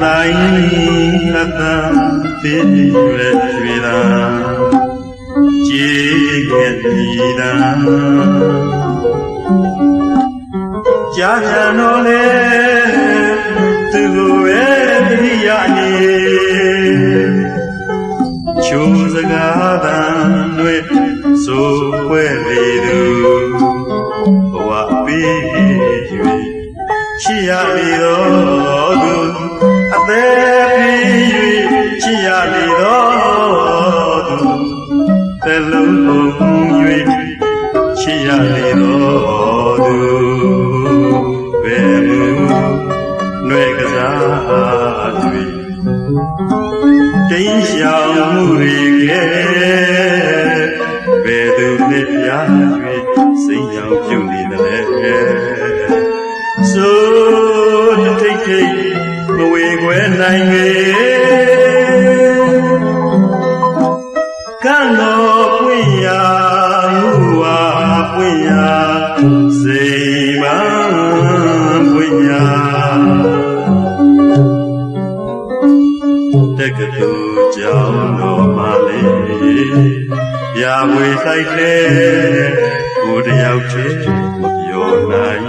တိုင်းငါသာသိရွယ်ရွှေသာကြည်ခဲ့ပြီသာကြာပြန်တော့လေသူကိုပဲတတိယနေချိုးစကားတန်တွေဆိုပွဲလေသူဘဝပေး၍ချစ်ရလေတော့သူ ရလေတော့သူဘယ်မူနှွေကစားတွေတိမ်ရှောင်မှုတွေကဲဘယ်သူနဲ့ပြား၍စိတ်ကြောင်ပြုနေတယ်ဆိုတထိတ်ထိတ်မဝေခွဲနိုင်ပေကံ မပွင့်ရာတက္ကသိုလ်ကျောင်းတော်မှာလေရာဝေဆိုင်လေကိုတယောက်တည်းမပြောနိုင်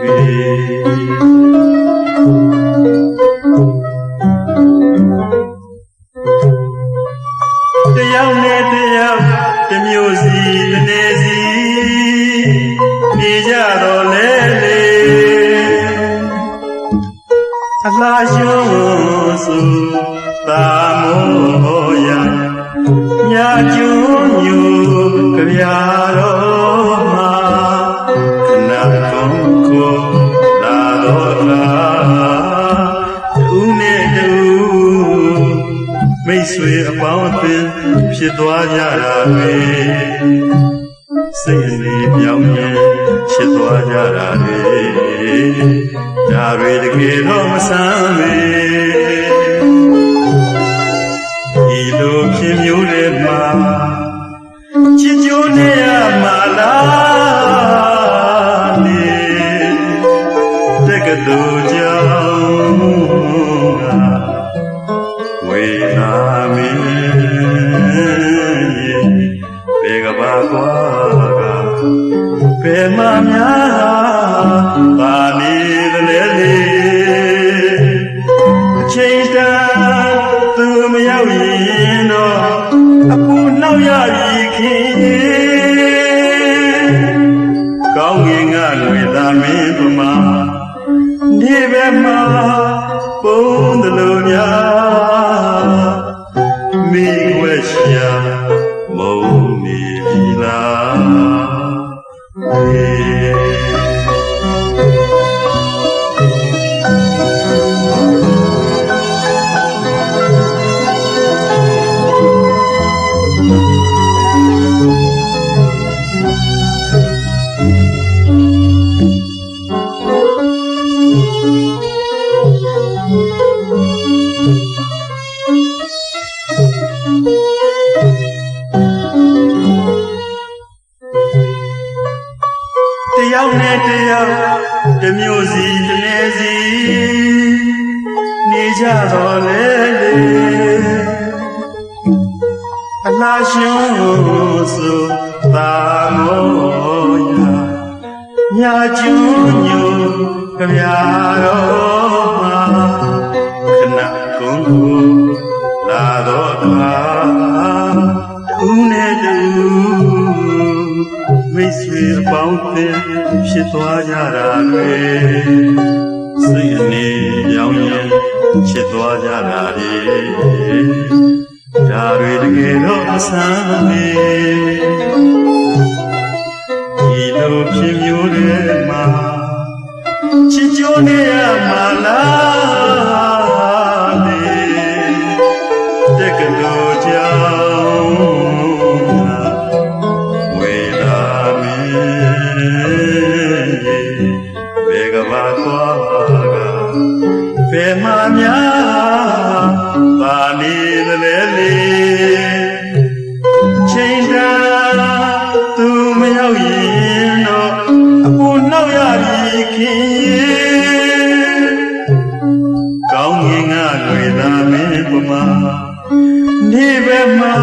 ပေတယောက်နဲ့တယောက်တစ်မျိုးစီတစ်နေစီ အလားရှုံးစုသာမောယမြာကျွန်းညူကြပြတော်မှာခဏကုန်ကိုလာတော့လားတူနဲ့တူမိတ်ဆွေအပေါင်းအသင်းဖြစ်သွားကြတာတွေစိတ်အနေပြောင်းရင်ချစ်သွားကြတာတွေ ဒါတွေတကယ်တော့မဆန်းမေဒီလိုဖြစ်မျိုးတွေမှာချစ်ကြိုးနေရမှာလားလေတက္ကသိုလ်ကျောင်းကဝေလာမင်းဘေကဘာကွာကဘေမများ တန်သူမရောက်ရင်တော့အပူနောက်ရပြီခင်ကောင်းငင်ကလွေသာမင်းပမာဒီဘက်မှာပုံတလို့များ ယောက်နဲ့တယောက်တစ်မျိုးစီတစ်နေစီနေကြတော့လေလေအလားရှုံးဆိုသာမောယညာကျွညူကြပြတော်မှာခဏကုန်ကိုလာတော့တာ ပေါင်းအသင်းဖြစ်သွားကြတာတွေစိတ်အနေရောင်းရင်ဖြစ်သွားကြတာတွေဒါတွေတကယ်တော့အဆန်းနေ ကဖဲမများပါနေတယ်လေချိန်တာသူမရောက်ရင်တော့အပူနောက်ရပြီခင်ရင်ကောင်းငင်ကလွေသာမင်းပမာနေပဲမှာ